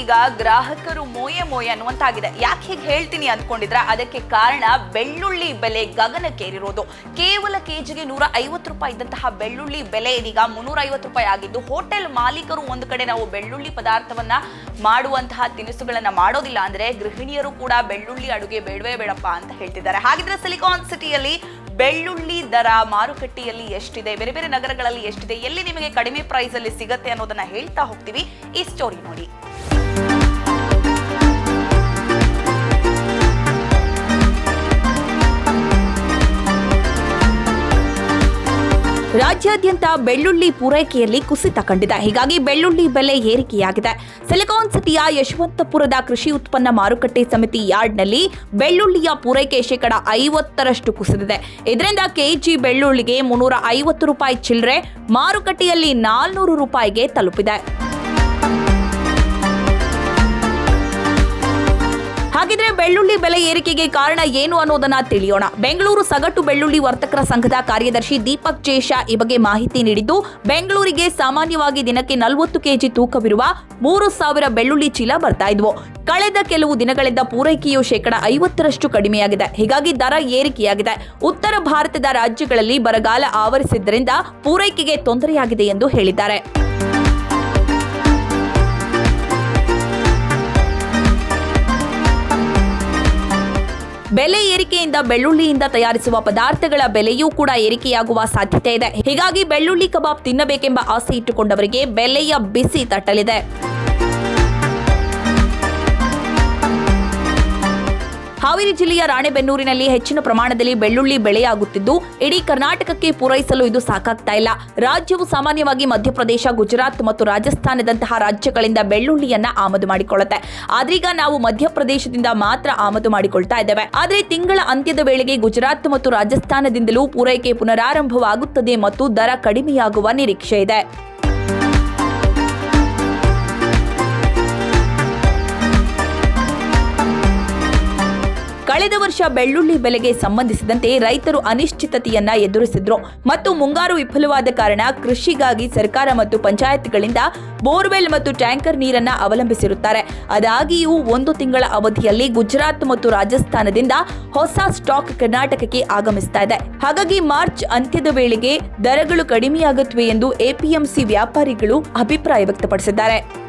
ಈಗ ಗ್ರಾಹಕರು ಮೋಯೆ ಮೋಯೆ ಅನ್ನುವಂತಾಗಿದೆ. ಯಾಕೆ ಹೀಗೆ ಹೇಳ್ತೀನಿ ಅಂದ್ಕೊಂಡಿದ್ರೆ ಅದಕ್ಕೆ ಕಾರಣ ಬೆಳ್ಳುಳ್ಳಿ ಬೆಲೆ ಗಗನಕ್ಕೇರಿರೋದು. ಕೇವಲ ಕೆಜಿಗೆ ನೂರ ಐವತ್ತು ರೂಪಾಯಿ ಇದ್ದಂತಹ ಬೆಳ್ಳುಳ್ಳಿ ಬೆಲೆ ಇದೀಗ ಮುನ್ನೂರ ಐವತ್ತು ರೂಪಾಯಿ ಆಗಿದ್ದು, ಹೋಟೆಲ್ ಮಾಲೀಕರು ಒಂದು ಕಡೆ ನಾವು ಬೆಳ್ಳುಳ್ಳಿ ಪದಾರ್ಥವನ್ನ ಮಾಡುವಂತಹ ತಿನಿಸುಗಳನ್ನ ಮಾಡೋದಿಲ್ಲ ಅಂದ್ರೆ ಗೃಹಿಣಿಯರು ಕೂಡ ಬೆಳ್ಳುಳ್ಳಿ ಅಡುಗೆ ಬೇಡವೇ ಬೇಡಪ್ಪ ಅಂತ ಹೇಳ್ತಿದ್ದಾರೆ. ಹಾಗಿದ್ರೆ ಸಿಲಿಕಾನ್ ಸಿಟಿಯಲ್ಲಿ ಬೆಳ್ಳುಳ್ಳಿ ದರ ಮಾರುಕಟ್ಟೆಯಲ್ಲಿ ಎಷ್ಟಿದೆ? ಬೇರೆ ಬೇರೆ ನಗರಗಳಲ್ಲಿ ಎಷ್ಟಿದೆ? ಎಲ್ಲಿ ನಿಮಗೆ ಕಡಿಮೆ ಪ್ರೈಸ್ ಅಲ್ಲಿ ಸಿಗತ್ತೆ ಅನ್ನೋದನ್ನ ಹೇಳ್ತಾ ಹೋಗ್ತೀವಿ. ಈ ಸ್ಟೋರಿ ನೋಡಿ. ರಾಜ್ಯಾದ್ಯಂತ ಬೆಳ್ಳುಳ್ಳಿ ಪೂರೈಕೆಯಲ್ಲಿ ಕುಸಿತ ಕಂಡಿದೆ. ಹೀಗಾಗಿ ಬೆಳ್ಳುಳ್ಳಿ ಬೆಲೆ ಏರಿಕೆಯಾಗಿದೆ. ಸಿಲಿಕಾನ್ ಸಿಟಿಯ ಯಶವಂತಪುರದ ಕೃಷಿ ಉತ್ಪನ್ನ ಮಾರುಕಟ್ಟೆ ಸಮಿತಿ ಯಾರ್ಡ್ನಲ್ಲಿ ಬೆಳ್ಳುಳ್ಳಿಯ ಪೂರೈಕೆ ಶೇಕಡ ಐವತ್ತರಷ್ಟು ಕುಸಿದಿದೆ. ಇದರಿಂದ ಕೆಜಿ ಬೆಳ್ಳುಳ್ಳಿಗೆ ಮುನ್ನೂರ ಐವತ್ತು ರೂಪಾಯಿ ಚಿಲ್ಲರೆ, ಮಾರುಕಟ್ಟೆಯಲ್ಲಿ ನಾಲ್ನೂರು ರೂಪಾಯಿಗೆ ತಲುಪಿದೆ. ಹಾಗಿದ್ರೆ ಬೆಳ್ಳುಳ್ಳಿ ಬೆಲೆ ಏರಿಕೆಗೆ ಕಾರಣ ಏನು ಅನ್ನೋದನ್ನ ತಿಳಿಯೋಣ. ಬೆಂಗಳೂರು ಸಗಟು ಬೆಳ್ಳುಳ್ಳಿ ವರ್ತಕರ ಸಂಘದ ಕಾರ್ಯದರ್ಶಿ ದೀಪಕ್ ಜೇಷ ಈ ಬಗ್ಗೆ ಮಾಹಿತಿ ನೀಡಿದ್ದು, ಬೆಂಗಳೂರಿಗೆ ಸಾಮಾನ್ಯವಾಗಿ ದಿನಕ್ಕೆ ನಲವತ್ತು ಕೆಜಿ ತೂಕವಿರುವ ಮೂರು ಸಾವಿರ ಬೆಳ್ಳುಳ್ಳಿ ಚೀಲ ಬರ್ತಾ ಇದ್ವು. ಕಳೆದ ಕೆಲವು ದಿನಗಳಿಂದ ಪೂರೈಕೆಯು ಶೇಕಡ ಐವತ್ತರಷ್ಟು ಕಡಿಮೆಯಾಗಿದೆ. ಹೀಗಾಗಿ ದರ ಏರಿಕೆಯಾಗಿದೆ. ಉತ್ತರ ಭಾರತದ ರಾಜ್ಯಗಳಲ್ಲಿ ಬರಗಾಲ ಆವರಿಸಿದ್ದರಿಂದ ಪೂರೈಕೆಗೆ ತೊಂದರೆಯಾಗಿದೆ ಎಂದು ಹೇಳಿದ್ದಾರೆ. ಬೆಲೆ ಏರಿಕೆಯಿಂದ ಬೆಳ್ಳುಳ್ಳಿಯಿಂದ ತಯಾರಿಸುವ ಪದಾರ್ಥಗಳ ಬೆಲೆಯೂ ಕೂಡ ಏರಿಕೆಯಾಗುವ ಸಾಧ್ಯತೆ ಇದೆ. ಹೀಗಾಗಿ ಬೆಳ್ಳುಳ್ಳಿ ಕಬಾಬ್ ತಿನ್ನಬೇಕೆಂಬ ಆಸೆ ಇಟ್ಟುಕೊಂಡವರಿಗೆ ಬೆಲೆಯ ಬಿಸಿ ತಟ್ಟಲಿದೆ. ಹಾವೇರಿ ಜಿಲ್ಲೆಯ ರಾಣೆಬೆನ್ನೂರಿನಲ್ಲಿ ಹೆಚ್ಚಿನ ಪ್ರಮಾಣದಲ್ಲಿ ಬೆಳ್ಳುಳ್ಳಿ ಬೆಳೆಯಾಗುತ್ತಿದ್ದು, ಇಡೀ ಕರ್ನಾಟಕಕ್ಕೆ ಪೂರೈಸಲು ಇದು ಸಾಕಾಗ್ತಾ ಇಲ್ಲ. ರಾಜ್ಯವು ಸಾಮಾನ್ಯವಾಗಿ ಮಧ್ಯಪ್ರದೇಶ, ಗುಜರಾತ್ ಮತ್ತು ರಾಜಸ್ಥಾನದಂತಹ ರಾಜ್ಯಗಳಿಂದ ಬೆಳ್ಳುಳ್ಳಿಯನ್ನ ಆಮದು ಮಾಡಿಕೊಳ್ಳುತ್ತೆ. ಆದ್ರೀಗ ನಾವು ಮಧ್ಯಪ್ರದೇಶದಿಂದ ಮಾತ್ರ ಆಮದು ಮಾಡಿಕೊಳ್ತಾ ಇದ್ದೇವೆ. ಆದರೆ ತಿಂಗಳ ಅಂತ್ಯದ ವೇಳೆಗೆ ಗುಜರಾತ್ ಮತ್ತು ರಾಜಸ್ಥಾನದಿಂದಲೂ ಪೂರೈಕೆ ಪುನರಾರಂಭವಾಗುತ್ತದೆ ಮತ್ತು ದರ ಕಡಿಮೆಯಾಗುವ ನಿರೀಕ್ಷೆ ಇದೆ. ಕಳೆದ ವರ್ಷ ಬೆಳ್ಳುಳ್ಳಿ ಬೆಲೆಗೆ ಸಂಬಂಧಿಸಿದಂತೆ ರೈತರು ಅನಿಶ್ಚಿತತೆಯನ್ನ ಎದುರಿಸಿದ್ರು. ಮತ್ತು ಮುಂಗಾರು ವಿಫಲವಾದ ಕಾರಣ ಕೃಷಿಗಾಗಿ ಸರ್ಕಾರ ಮತ್ತು ಪಂಚಾಯತ್ಗಳಿಂದ ಬೋರ್ವೆಲ್ ಮತ್ತು ಟ್ಯಾಂಕರ್ ನೀರನ್ನ ಅವಲಂಬಿಸಿರುತ್ತಾರೆ. ಅದಾಗಿಯೂ ಒಂದು ತಿಂಗಳ ಅವಧಿಯಲ್ಲಿ ಗುಜರಾತ್ ಮತ್ತು ರಾಜಸ್ಥಾನದಿಂದ ಹೊಸ ಸ್ಟಾಕ್ ಕರ್ನಾಟಕಕ್ಕೆ ಆಗಮಿಸ್ತಾ ಇದೆ. ಹಾಗಾಗಿ ಮಾರ್ಚ್ ಅಂತ್ಯದ ವೇಳೆಗೆ ದರಗಳು ಕಡಿಮೆಯಾಗುತ್ತವೆ ಎಂದು ಎಪಿಎಂಸಿ ವ್ಯಾಪಾರಿಗಳು ಅಭಿಪ್ರಾಯ ವ್ಯಕ್ತಪಡಿಸಿದ್ದಾರೆ.